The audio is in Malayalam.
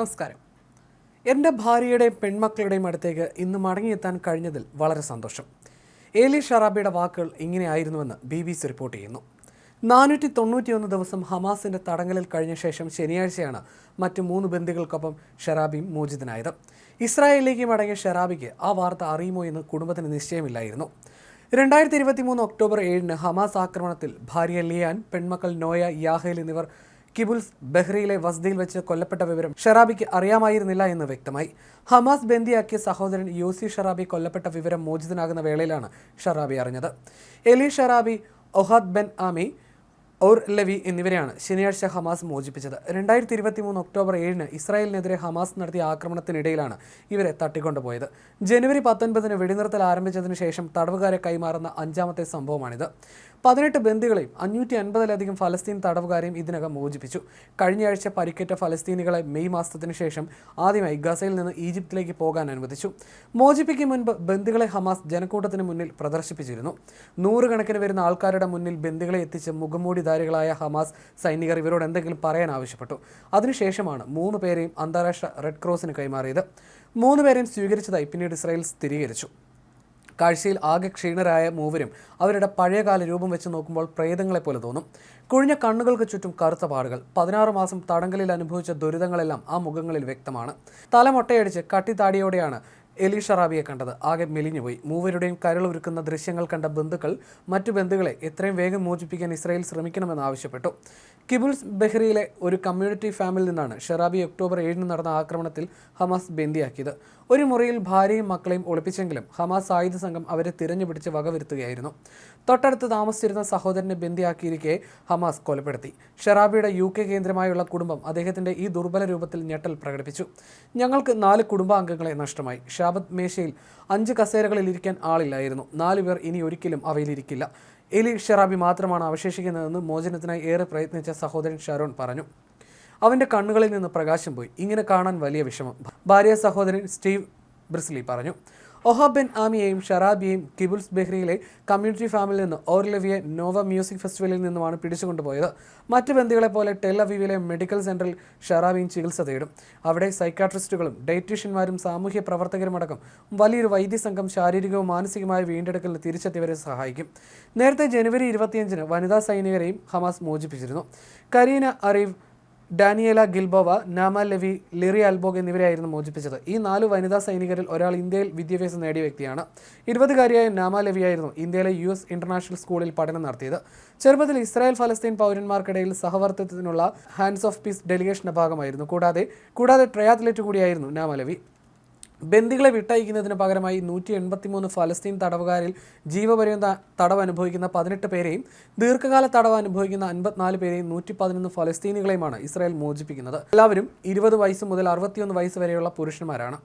നമസ്കാരം. എന്റെ ഭാര്യയുടെയും പെൺമക്കളുടെയും അടുത്തേക്ക് ഇന്ന് മടങ്ങിയെത്താൻ കഴിഞ്ഞതിൽ വളരെ സന്തോഷം. ഏലി ഷറാബിയുടെ വാക്കുകൾ ഇങ്ങനെയായിരുന്നുവെന്ന് ബി ബി സി റിപ്പോർട്ട് ചെയ്യുന്നു. നാനൂറ്റി തൊണ്ണൂറ്റിയൊന്ന് ദിവസം ഹമാസിന്റെ തടങ്കലിൽ കഴിഞ്ഞ ശേഷം ശനിയാഴ്ചയാണ് മറ്റ് മൂന്ന് ബന്ദികൾക്കൊപ്പം ഷെറാബിയും മോചിതനായത്. ഇസ്രായേലിലേക്ക് മടങ്ങിയ ഷെറാബിക്ക് ആ വാർത്ത അറിയുമോ എന്ന് കുടുംബത്തിന് നിശ്ചയമില്ലായിരുന്നു. രണ്ടായിരത്തി ഇരുപത്തി മൂന്ന് ഒക്ടോബർ ഏഴിന് ഹമാസ് ആക്രമണത്തിൽ ഭാര്യ ലിയാൻ പെൺമക്കൾ നോയ യാഹേൽ എന്നിവർ കിബുൽസ് ബഹ്റയിലെ വസ്തിയിൽ വെച്ച് കൊല്ലപ്പെട്ട വിവരം ഷറാബിക്ക് അറിയാമായിരുന്നില്ല എന്ന് വ്യക്തമായി. ഹമാസ് ബന്ദിയാക്കിയ സഹോദരൻ യൂസി ഷറാബി കൊല്ലപ്പെട്ട വിവരം മോചിതനാകുന്ന വേളയിലാണ് ഷറാബി അറിഞ്ഞത്. Eli Sharabi Ohad Ben Ami Or Levy എന്നിവരെയാണ് ശനിയാഴ്ച ഹമാസ് മോചിപ്പിച്ചത്. രണ്ടായിരത്തി ഇരുപത്തി മൂന്ന് ഒക്ടോബർ ഏഴിന് ഇസ്രായേലിനെതിരെ ഹമാസ് നടത്തിയ ആക്രമണത്തിനിടയിലാണ് ഇവരെ തട്ടിക്കൊണ്ടുപോയത്. ജനുവരി പത്തൊൻപതിന് വെടിനിർത്തൽ ആരംഭിച്ചതിന് ശേഷം തടവുകാരെ കൈമാറുന്ന അഞ്ചാമത്തെ സംഭവമാണിത്. പതിനെട്ട് ബന്ദികളെയും അഞ്ഞൂറ്റി അൻപതിലധികം ഫലസ്തീൻ തടവുകാരെയും ഇതിനകം മോചിപ്പിച്ചു. കഴിഞ്ഞയാഴ്ച പരിക്കേറ്റ ഫലസ്തീനികളെ മെയ് മാസത്തിന് ശേഷം ആദ്യമായി ഗസയിൽ നിന്ന് ഈജിപ്തിലേക്ക് പോകാൻ അനുവദിച്ചു. മോചിപ്പിക്കും മുൻപ് ബന്ദികളെ ഹമാസ് ജനക്കൂട്ടത്തിന് മുന്നിൽ പ്രദർശിപ്പിച്ചിരുന്നു. നൂറുകണക്കിന് വരുന്ന ആൾക്കാരുടെ മുന്നിൽ ബന്ദികളെ എത്തിച്ച് മുഖംമൂടിധാരികളായ ഹമാസ് സൈനികർ ഇവരോട് എന്തെങ്കിലും പറയാൻ ആവശ്യപ്പെട്ടു അതിനുശേഷമാണ് മൂന്ന് പേരെയും അന്താരാഷ്ട്ര റെഡ് ക്രോസിന് കൈമാറിയത് മൂന്ന് പേരെയും സ്വീകരിച്ചതായി പിന്നീട് ഇസ്രായേൽ സ്ഥിരീകരിച്ചു കാഴ്ചയിൽ ആകെ ക്ഷീണരായ മൂവരും അവരുടെ പഴയകാല രൂപം വെച്ച് നോക്കുമ്പോൾ പ്രേതങ്ങളെ പോലെ തോന്നും കുഴിഞ്ഞ കണ്ണുകൾക്ക് ചുറ്റും കറുത്ത പാടുകൾ പതിനാറ് മാസം തടങ്കലിൽ അനുഭവിച്ച ദുരിതങ്ങളെല്ലാം ആ മുഖങ്ങളിൽ വ്യക്തമാണ് തലമൊട്ടയടിച്ച് കട്ടിത്താടിയോടെയാണ് എലി ഷറാബിയെ കണ്ടത്. ആകെ മെലിഞ്ഞുപോയി മൂവരുടെയും കരളുരുക്കുന്ന ദൃശ്യങ്ങൾ കണ്ട ബന്ധുക്കൾ മറ്റു ബന്ധുക്കളെ എത്രയും വേഗം മോചിപ്പിക്കാൻ ഇസ്രായേൽ ശ്രമിക്കണമെന്ന് ആവശ്യപ്പെട്ടു. കിബുൽസ് ബെഹ്റിയിലെ ഒരു കമ്മ്യൂണിറ്റി ഫാമിൽ നിന്നാണ് ഷറാബി ഒക്ടോബർ ഏഴിന് നടന്ന ആക്രമണത്തിൽ ഹമാസ് ബന്ദിയാക്കിയത്. ഒരു മുറിയിൽ ഭാര്യയും മക്കളെയും ഒളിപ്പിച്ചെങ്കിലും ഹമാസ് ആയുധ സംഘം അവരെ തിരഞ്ഞുപിടിച്ച് വകവരുത്തുകയായിരുന്നു. തൊട്ടടുത്ത് താമസിച്ചിരുന്ന സഹോദരനെ ബന്ദിയാക്കിയിരിക്കെ ഹമാസ് കൊലപ്പെടുത്തി. ഷെറാബിയുടെ യു കെ കേന്ദ്രമായുള്ള കുടുംബം അദ്ദേഹത്തിന്റെ ഈ ദുർബല രൂപത്തിൽ ഞെട്ടൽ പ്രകടിപ്പിച്ചു. ഞങ്ങൾക്ക് നാല് കുടുംബാംഗങ്ങളെ നഷ്ടമായി. ഷാബത്ത് മേശയിൽ അഞ്ച് കസേരകളിൽ ഇരിക്കാൻ ആളില്ലായിരുന്നു. നാല് പേർ ഇനി ഒരിക്കലും അവയിലിരിക്കില്ല. എലി ഷെറാബി മാത്രമാണ് അവശേഷിക്കുന്നതെന്ന് മോചനത്തിനായി ഏറെ പ്രയത്നിച്ച സഹോദരൻ ഷാരോൺ പറഞ്ഞു. അവന്റെ കണ്ണുകളിൽ നിന്ന് പ്രകാശം പോയി. ഇങ്ങനെ കാണാൻ വലിയ വിഷമം. ഭാര്യ സഹോദരൻ സ്റ്റീവ് ബ്രിസ്ലി പറഞ്ഞു. ഒഹാബ് ബെൻ ആമിയെയും ഷറാബിയെയും കിബുൽസ് ബെഹ്റിയിലെ കമ്മ്യൂണിറ്റി ഫാമിൽ നിന്ന് ഓർലവിയെ നോവ മ്യൂസിക് ഫെസ്റ്റിവലിൽ നിന്നുമാണ് പിടിച്ചുകൊണ്ടുപോയത്. മറ്റ് ബന്ധികളെ പോലെ ടെൽ അവീവിലെ മെഡിക്കൽ സെന്ററിൽ ഷറാബിയും ചികിത്സ തേടും. അവിടെ സൈക്കാട്രിസ്റ്റുകളും ഡയറ്റീഷ്യന്മാരും സാമൂഹ്യ പ്രവർത്തകരുമടക്കം വലിയൊരു വൈദ്യസംഘം ശാരീരികവും മാനസികമായ വീണ്ടെടുക്കലിന് തിരിച്ചെത്തിയവരെ സഹായിക്കും. നേരത്തെ ജനുവരി ഇരുപത്തിയഞ്ചിന് വനിതാ സൈനികരെയും Hamas മോചിപ്പിച്ചിരുന്നു. Karina Ariev Daniella Gilboa Naama Levy Liri അൽബോഗ് എന്നിവരെയായിരുന്നു മോചിപ്പിച്ചത്. ഈ നാല് വനിതാ സൈനികരിൽ ഒരാൾ ഇന്ത്യയിൽ വിദ്യാഭ്യാസം നേടിയ വ്യക്തിയാണ്. ഇരുപതുകാരിയായ നാമ ലെവിയായിരുന്നു ഇന്ത്യയിലെ യു എസ് ഇന്റർനാഷണൽ സ്കൂളിൽ പഠനം നടത്തിയത്. ചെറുപ്പത്തിൽ ഇസ്രായേൽ ഫലസ്തീൻ പൗരന്മാർക്കിടയിൽ സഹവർത്തിത്വത്തിനുള്ള ഹാൻഡ്സ് ഓഫ് പീസ് ഡെലിഗേഷന്റെ ഭാഗമായിരുന്നു. കൂടാതെ കൂടാതെ ട്രയാത്ലറ്റ് കൂടിയായിരുന്നു നാമ ലെവി. ബന്ദികളെ വിട്ടയക്കുന്നതിന് പകരമായി നൂറ്റി എൺപത്തിമൂന്ന് ഫലസ്തീൻ തടവുകാരിൽ ജീവപര്യന്ത തടവ് അനുഭവിക്കുന്ന പതിനെട്ട് പേരെയും ദീർഘകാല തടവ് അനുഭവിക്കുന്ന അൻപത്തിനാല് പേരെയും നൂറ്റി പതിനൊന്ന് ഫലസ്തീനികളെയുമാണ് ഇസ്രായേൽ മോചിപ്പിക്കുന്നത്. എല്ലാവരും ഇരുപത് വയസ്സ് മുതൽ അറുപത്തിയൊന്ന് വയസ്സ് വരെയുള്ള പുരുഷന്മാരാണ്.